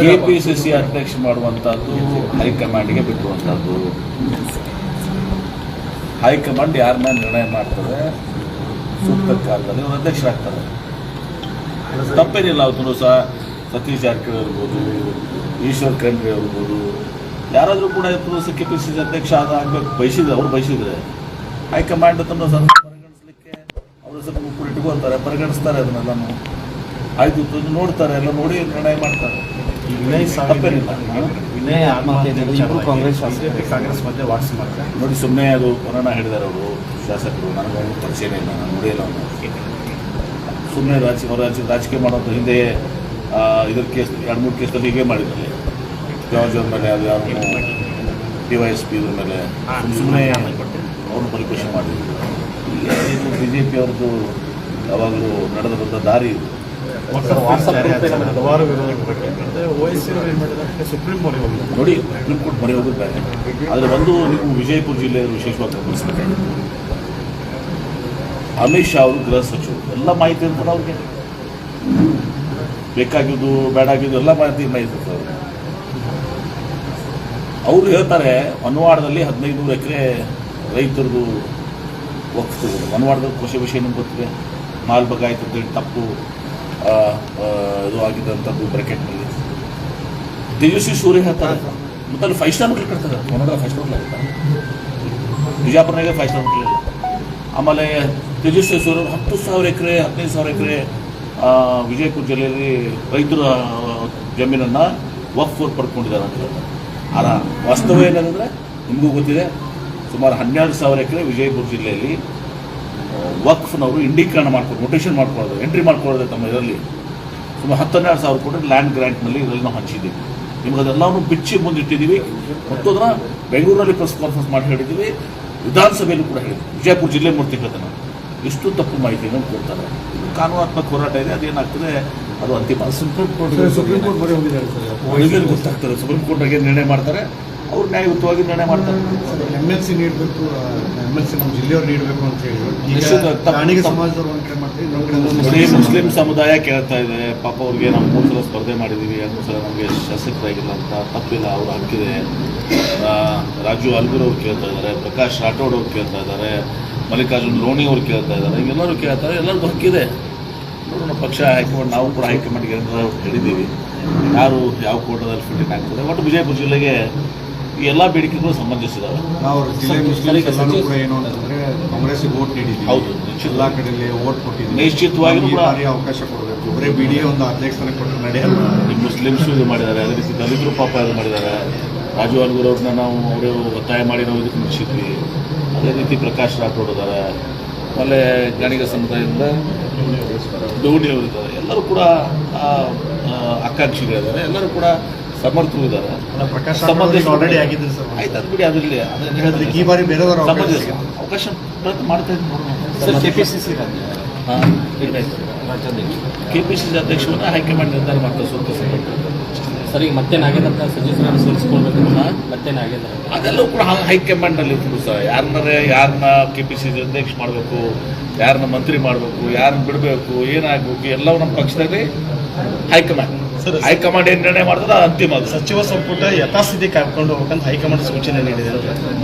K P C C ಅಧ್ಯಕ್ಷ ಮಾಡುವಂಥದ್ದು ಹೈಕಮಾಂಡ್ಗೆ ಬಿಟ್ಟುವಂಥದ್ದು ಹೈಕಮಾಂಡ್ ಯಾರನ್ನ ನಿರ್ಣಯ ಮಾಡ್ತದೆ? ಸೂಕ್ತ ಕಾಲದಲ್ಲಿ ಅವ್ರು ಅಧ್ಯಕ್ಷರಾಗ್ತಾರೆ ತಪ್ಪೇನಿಲ್ಲ ಅವತ್ತು ಸಹ ಸತೀಶ್ ಜಾರಕಿಹೊಳಿ ಇರ್ಬೋದು, ಈಶ್ವರ್ ಖಂಡ್ರೆ ಇರ್ಬೋದು. ಯಾರಾದರೂ ಕೂಡ ಇವತ್ತು ಕೆ ಪಿ ಸಿ ಸಿ ಅಧ್ಯಕ್ಷ ಆದ ಆಗ್ಬೇಕು ಬಯಸಿದ್ರೆ, ಅವ್ರು ಬಯಸಿದ್ರೆ. ಹೈಕಮಾಂಡ್ ತನ್ನ ಸ್ವಲ್ಪ ಪರಿಗಣಿಸ್ಲಿಕ್ಕೆ ಅವರು ಸ್ವಲ್ಪ ಕೂಡ ಇಟ್ಕೊಳ್ತಾರೆ, ಪರಿಗಣಿಸ್ತಾರೆ ಅದನ್ನೆಲ್ಲನೂ. ಆಯ್ತು ನೋಡ್ತಾರೆ, ಎಲ್ಲ ನೋಡಿ ನಿರ್ಣಯ ಮಾಡ್ತಾರೆ. ವಿನಯ್ ತಪ್ಪೇನಿಲ್ಲ. ವಿನಯ್ ಆತ್ಮಹತ್ಯೆ ಇಬ್ಬರು ಕಾಂಗ್ರೆಸ್ ಶಾಸಕರು. ಕಾಂಗ್ರೆಸ್ ಮಧ್ಯೆ ವಾಟ್ಸ್ ಮಾಡ್ತಾರೆ. ನೋಡಿ ಸುಮ್ಮನೆ ಅದು ಕೊರೋನಾ ಹೇಳಿದಾರೆ ಅವರು ಶಾಸಕರು. ನನಗೂ ಅವ್ರ ಪರಿಚಯನೇ ಇಲ್ಲ ನಾನು ನೋಡಿಲ್ಲ ಅವನು ಸುಮ್ಮನೆ ರಾಜ್ಯ ರಾಜ್ಯ ರಾಜಕೀಯ ಮಾಡೋದು ಹಿಂದೆ ಇದ್ರ ಕೇಸ್ ಎರಡು ಮೂರು ಕೇಸಲ್ಲಿ ಹೀಗೆ ಮಾಡಿದ್ರಲ್ಲಿ ಜಾರ್ಜ್ ಅವ್ರ ಮೇಲೆ ಅದು ಯಾರು ಡಿ ವೈ ಎಸ್ ಪಿ ಇದ್ರ ಮೇಲೆ. ಸುಮ್ಮನೆ ಅವರು ಪರಿಪೋಷಣೆ ಮಾಡಿದ್ರು. ಈಗ ಇದು ಬಿ ಜೆ ಪಿ ಅವ್ರದ್ದು ಯಾವಾಗಲೂ ನಡೆದು ಬಂದ ದಾರಿ ಇದು. ಹಲವಾರು ಬಗ್ಗೆ ಓಎಸ್ಸಿ ಅವರು ಏನು ಮಾಡಿದ್ದಾರೆ? ಸುಪ್ರೀಂ ಕೋರ್ಟ್ ನೋಡಿ ಸುಪ್ರೀಂ ಕೋರ್ಟ್ ಮೊರೆ ಹೋಗಿದ್ದಾರೆ ಆದರೆ ಒಂದು ನೀವು ವಿಜಯಪುರ ಜಿಲ್ಲೆಯಲ್ಲಿ ವಿಶೇಷವಾಗಿ ಗಮನಿಸಬೇಕು. ಅಮಿತ್ ಶಾ ಅವರು ಗೃಹ ಸಚಿವರು. ಎಲ್ಲ ಮಾಹಿತಿ ಇರ್ತದೆ ಅವ್ರಿಗೆ? ಬೇಕಾಗಿದ್ದು ಬೇಡಾಗಿದ್ದು ಎಲ್ಲ ಮಾಹಿತಿ ಮಾಹಿತಿ ಇರ್ತದೆ ಅವರು ಹೇಳ್ತಾರೆ, ಮನವಾಡದಲ್ಲಿ ಹದಿನೈದು ನೂರು ಎಕರೆ ರೈತರದು ವಕ್ಫ್ ತಗೊಂಡು ಮನವಾಡದ ಕೃಷಿ ವಿಷಯ ನಿಮ್ಗೆ ಗೊತ್ತಿದೆ? ಮಾಲ್ಬಗ ಆಯ್ತು ಅಂತೇಳಿ ತಪ್ಪು ಇದು ಆಗಿದ್ದಂಥದ್ದು ಬ್ರಾಕೆಟ್ನಲ್ಲಿ ತೇಜಸ್ವಿ ಸೂರ್ಯ ಹೇಳ್ತಾರೆ. ಮತ್ತೆ ಅಲ್ಲಿ ಫೈವ್ ಸ್ಟಾರ್ ಹೋಟ್ಲ್ ಕಟ್ತಾರೆ. ಕನ್ನಡ ಫೈವ್ ಸ್ಟಾರ್ ಹೋಟ್ಲ್ ಆಗುತ್ತಾ. ಫೈವ್ ಸ್ಟಾರ್ ಹೋಟ್ಲ್ ಆಮೇಲೆ ತೇಜಸ್ವಿ ಸೂರ್ಯ ಹತ್ತು ಸಾವಿರ ಎಕರೆ, ಹದಿನೈದು ಸಾವಿರ ಎಕರೆ ವಿಜಯಪುರ ಜಿಲ್ಲೆಯಲ್ಲಿ ರೈತರ ಜಮೀನನ್ನು ವಕ್ಫ್ ಪಡ್ಕೊಂಡಿದ್ದಾರೆ ಅಂತ ಹೇಳ್ತಾರೆ. ಆ ವಾಸ್ತವ ಏನಂದರೆ ನಿಮಗೂ ಗೊತ್ತಿದೆ, ಸುಮಾರು ಹನ್ನೆರಡು ಸಾವಿರ ಎಕರೆ ವಿಜಯಪುರ ಜಿಲ್ಲೆಯಲ್ಲಿ ವಕ್ಫ್ನವರು ಇಂಡೀಕರಣ ಮಾಡ್ಕೊಂಡು ನೊಟೇಷನ್ ಮಾಡ್ಕೊಳ್ಳೋದು ಎಂಟ್ರಿ ಮಾಡ್ಕೊಳ್ಳೋದು ತಮ್ಮ ಇದರಲ್ಲಿ. ಸುಮಾರು ಹತ್ತು ಹನ್ನೆರಡು ಸಾವಿರ ಕೋಟಿ ಲ್ಯಾಂಡ್ ಗ್ರ್ಯಾಂಟ್ನಲ್ಲಿ ಇದರಲ್ಲಿ ನಾವು ಹಂಚಿದ್ದೀವಿ. ನಿಮ್ಗೆ ಅದೆಲ್ಲವನ್ನು ಬಿಚ್ಚಿ ಮುಂದಿಟ್ಟಿದ್ದೀವಿ. ಮತ್ತು ಅದನ್ನು ಬೆಂಗಳೂರಲ್ಲಿ ಪ್ರೆಸ್ ಕಾನ್ಫರೆನ್ಸ್ ಮಾಡಿ ಹೇಳಿದ್ದೀವಿ. ವಿಧಾನಸಭೆಯಲ್ಲೂ ಕೂಡ ಹೇಳಿದ್ದೀವಿ ವಿಜಯಪುರ ಜಿಲ್ಲೆ ಮೂರ್ತಿ ಹೇಳ್ತಾನೆ ಎಷ್ಟು ತಪ್ಪು ಮಾಹಿತಿಯನ್ನು ಕೊಡ್ತಾರೆ. ಇದು ಕಾನೂನಾತ್ಮಕ ಹೋರಾಟ ಇದೆ. ಅದೇನಾಗ್ತದೆ? ಅದು ಅಂತಿಮ. ಸುಪ್ರೀಂ ಕೋರ್ಟ್ ಸುಪ್ರೀಂ ಕೋರ್ಟ್ ಗೊತ್ತಾಗ್ತದೆ. ಸುಪ್ರೀಂ ಕೋರ್ಟ್ ಏನು ನಿರ್ಣಯ ಮಾಡ್ತಾರೆ. ಅವ್ರು ನ್ಯಾಯಯುತವಾಗಿ ನಿರ್ಣಯ ಮಾಡ್ತಾರೆ ಎಂ ಎಲ್ ಸಿ ನೀಡಬೇಕು ಎಂ ಎಲ್ ಸಿ ನಮ್ಮ ಜಿಲ್ಲೆಯವ್ರು ನೀಡಬೇಕು ಅಂತ ಹೇಳಿ. ಸಮಾಜದವ್ರು ಒಂದು ಕಡೆ ಮಾಡ್ತೀವಿ ಮುಸ್ಲಿಂ ಮುಸ್ಲಿಂ ಸಮುದಾಯ ಕೇಳ್ತಾ ಇದೆ. ಪಾಪ ಅವ್ರಿಗೆ ನಾವು ಮೂರು ಸಲ ಸ್ಪರ್ಧೆ ಮಾಡಿದ್ದೀವಿ ಎರಡು ಸಲ ನಮಗೆ ಶಾಸಕರಾಗಿಲ್ಲ ಅಂತ ತಪ್ಪಿಲ್ಲ ಅವ್ರು ಹಾಕಿದೆ ರಾಜು ಅಲ್ಗೂರ್ ಅವ್ರು ಕೇಳ್ತಾ ಇದ್ದಾರೆ ಪ್ರಕಾಶ್ ರಾಠೋಡ್ ಅವ್ರು ಕೇಳ್ತಾ ಇದ್ದಾರೆ ಮಲ್ಲಿಕಾರ್ಜುನ್ ಲೋಣಿ ಅವ್ರು ಕೇಳ್ತಾ ಇದ್ದಾರೆ. ಎಲ್ಲರೂ ಕೇಳ್ತಾರೆ ಎಲ್ಲರಿಗೂ ಹಕ್ಕಿದೆ. ನೋಡೋಣ ಪಕ್ಷ ಹೈಕಮಾಂಡ್ ನಾವು ಕೂಡ ಹೈಕಮಾಂಡ್ಗೆ ಹೇಳಿದ್ದೀವಿ. ಯಾರು ಯಾವ ಕೋಟದಲ್ಲಿ ಫಿಟ್ಟಿಂಗ್ ಆಗ್ತದೆ. ಒಟ್ಟು ವಿಜಯಪುರ ಜಿಲ್ಲೆಗೆ ಎಲ್ಲ ಬೇಡಿಕೆಗಳು ಸಂಬಂಧಿಸಿದಾವೆ. ನಾವು ಜಿಲ್ಲೆ ಮುಸ್ಲಿಮ್ಸ್ ಎಲ್ಲರೂ ಕೂಡ ಏನು ಅಂತಂದ್ರೆ ಕಾಂಗ್ರೆಸ್ಗೆ ವೋಟ್ ನೀಡಿದ್ವಿ ಹೌದು, ನಿಶ್ಚಿತ. ಕಡೆಯಲ್ಲಿ ವೋಟ್ ಕೊಟ್ಟಿದ್ವಿ ನಿಶ್ಚಿತವಾಗಿ ಈ ಬಾರಿ ಅವಕಾಶ ಕೊಡಬೇಕು. ಬರೀ ಬಿಡಿಎ ಒಂದು ಅಧ್ಯಕ್ಷನೇ ಕೊಟ್ಟರೆ ನಡೆಯಲ್ಲ. ಮುಸ್ಲಿಮ್ಸು ಇದು ಮಾಡಿದ್ದಾರೆ ಅದೇ ರೀತಿ ದಲಿತರು ಪಾಪ ಇದು ಮಾಡಿದ್ದಾರೆ. ರಾಜು ಅಲ್ಗೂರ್ ಅವ್ರನ್ನ ನಾವು ಅವರು ಒತ್ತಾಯ ಮಾಡಿ ನಾವು ಇದಕ್ಕೆ ಮುಗಿಸಿದ್ವಿ ಅದೇ ರೀತಿ ಪ್ರಕಾಶ್ ರಾಠೋಡ್ ಇದ್ದಾರೆ. ಆಮೇಲೆ ಗಣಿಗ ಸಮುದಾಯದಿಂದ ಅವರಿದ್ದಾರೆ. ಎಲ್ಲರೂ ಕೂಡ ಆಕಾಂಕ್ಷಿಗಳಿದ್ದಾರೆ. ಎಲ್ಲರೂ ಕೂಡ ಸಮರ್ಥರು ಇದ್ದಾರೆ. ಪ್ರಕಾಶ್ ಆಲ್ರೆಡಿ ಆಗಿದ್ರು ಸರ್. ಆಯ್ತು ಅದು ಬಿಡಿ ಅದಿರಲಿ ಅದನ್ನ ಈ ಬಾರಿ ಬೇರೆ ಅವಕಾಶ ಸಂಬಂಧಿಸಿದ ಅವಕಾಶ ಪ್ರಯತ್ನ ಮಾಡ್ತಾ ಇದ್ದೀನಿ ನೋಡೋಣ. ಸರ್ ಕೆಪಿಸಿಸಿ ಹಾಂ ಕೆ ಪಿ ಸಿ ಸಿ ಅಧ್ಯಕ್ಷರನ್ನ ಹೈಕಮಾಂಡ್ ನಿರ್ಧಾರ ಮಾಡ್ತಾರೆ ಸೂಕ್ತ ಸಭೆ ಸರ್ ಈಗ ಮತ್ತೆ ನಾಗೇಂದ್ರ ಸಚಿವರನ್ನು ಸೇರಿಸ್ಕೊಳ್ಬೇಕು ಮತ್ತೆ ನಾಗೇಂದ್ರ. ಅದೆಲ್ಲವೂ ಕೂಡ ಹೈ- ಹೈಕಮಾಂಡಲ್ಲಿ ಇರ್ತದೆ ಸರ್. ಯಾರನ್ನ ಯಾರನ್ನ ಕೆ ಪಿ ಸಿ ಸಿ ಅಧ್ಯಕ್ಷ ಮಾಡಬೇಕು ಯಾರನ್ನ ಮಂತ್ರಿ ಮಾಡಬೇಕು ಯಾರನ್ನ ಬಿಡಬೇಕು ಏನಾಗಬೇಕು ಎಲ್ಲವೂ ನಮ್ಮ ಪಕ್ಷದಲ್ಲಿ ಹೈಕಮಾಂಡ್. ಹೈಕಮಾಂಡ್ ಏನ್ ನಿರ್ಣಯ ಮಾಡ್ತದೆ? ಅದು ಅಂತಿಮ ಅದು. ಸಚಿವ ಸಂಪುಟ ಯಥಾಸ್ಥಿತಿ ಕಾಯ್ಕೊಂಡು ಹೋಗ್ಬೇಕಂತ ಹೈಕಮಾಂಡ್ ಸೂಚನೆ ನೀಡಿದೆ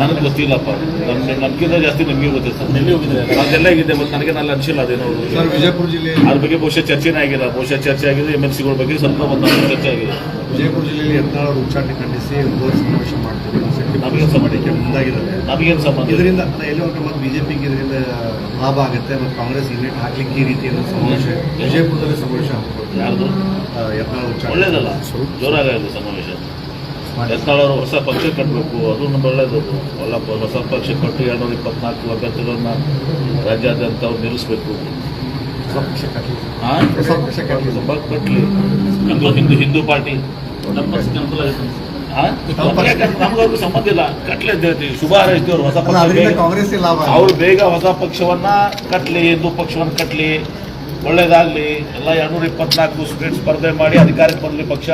ನನಗೆ ಗೊತ್ತಿಲ್ಲಪ್ಪ. ನಮ್ಗೆ ನಮ್ಗಿಂತ ಜಾಸ್ತಿ ನಮಗೆ ಗೊತ್ತಿಲ್ಲ ಸರ್. ನಿಮಗೆ ಅದೆಲ್ಲ ಇದೆ ಮತ್ತು ನನಗೆ ನಾನು ಅನಿಸಿಲ್ಲ ಅದೇನೋ ಸರ್ ವಿಜಯಪುರ ಜಿಲ್ಲೆ ಅದ್ರ ಬಗ್ಗೆ ಬಹುಶಃ ಚರ್ಚೆನೇ ಆಗಿಲ್ಲ. ಬಹುಶಃ ಚರ್ಚೆ ಆಗಿದೆ ಎಂ ಎಲ್ ಸಿಗಳ ಬಗ್ಗೆ ಸ್ವಲ್ಪ ಒಂದಷ್ಟು ಚರ್ಚೆ ಆಗಿದೆ. ವಿಜಯಪುರ ಜಿಲ್ಲೆಯಲ್ಲಿ ಯತ್ನಾಳ್ ಉಚ್ಚಾಟನೆ ಖಂಡಿಸಿ ಬೃಹತ್ ಸಮಾವೇಶ ಮಾಡ್ತೀವಿ ಶಕ್ತಿ ನಮಗೆ ಸಂಬಂಧ ಮಾಡಲಿಕ್ಕೆ ಮುಂದಾಗಿದ್ದಾರೆ ನಮಗೇನು ಸಂಬಂಧ ಇದರಿಂದ ಎಲ್ಲಿ ಒಂದು ಬಿಜೆಪಿಗೆ ಇದರಿಂದ ಲಾಭ ಆಗುತ್ತೆ ಮತ್ತು ಕಾಂಗ್ರೆಸ್ ಯೂನಿಟ್ ಹಾಕ್ಲಿಕ್ಕೆ ಈ ರೀತಿಯ ಸಮಾವೇಶ ವಿಜಯಪುರದಲ್ಲಿ ಸಮಾವೇಶ ಹಾಕ್ಬೋದು. ಯಾರ್ದು? ಯತ್ನಾಳ್ ಉಚ್ಚಾಟನೆ ಒಳ್ಳೇದಲ್ಲ. ಜೋರಾಗಿದೆ ಸಮಾವೇಶ. ಯತ್ನಾಳವರು ಹೊಸ ಪಕ್ಷ ಕಟ್ಟಬೇಕು ಅದು ನಮ್ಮ ಒಳ್ಳೇದು. ಹೊಸ ಪಕ್ಷ ಕಟ್ಟು ಎರಡು ಇಪ್ಪತ್ನಾಲ್ಕು ಅಭ್ಯರ್ಥಿಗಳನ್ನ ರಾಜ್ಯಾದ್ಯಂತ ಅವ್ರು ನಿಲ್ಲಿಸಬೇಕು. ಪಕ್ಷ ಪಕ್ಷ ಕಟ್ಲಿ. ಸ್ವಲ್ಪ ಹಿಂದೂ ಹಿಂದೂ ಪಾರ್ಟಿ. ನಮ್ಮ ಪಕ್ಷಕ್ಕೆ ಅನುಕೂಲ? ನಮ್ಗವ್ರಿಗೂ ಸಂಬಂಧ ಇಲ್ಲ. ಕಟ್ಲಿ ಶುಭ ಹಾರೈಸ್ತೀವಿ ಅವ್ರು ಹೊಸ ಪಕ್ಷ. ಅವ್ರು ಬೇಗ ಹೊಸ ಪಕ್ಷವನ್ನ ಕಟ್ಲಿ ಹಿಂದೂ ಪಕ್ಷವನ್ನ ಕಟ್ಲಿ. ಒಳ್ಳೇದಾಗ್ಲಿ. ಎಲ್ಲ ಎರಡ್ನೂರ ಇಪ್ಪತ್ನಾಲ್ಕು ಸ್ಟೇಟ್ ಸ್ಪರ್ಧೆ ಮಾಡಿ ಅಧಿಕಾರಕ್ಕೆ ಬರಲಿ ಪಕ್ಷ.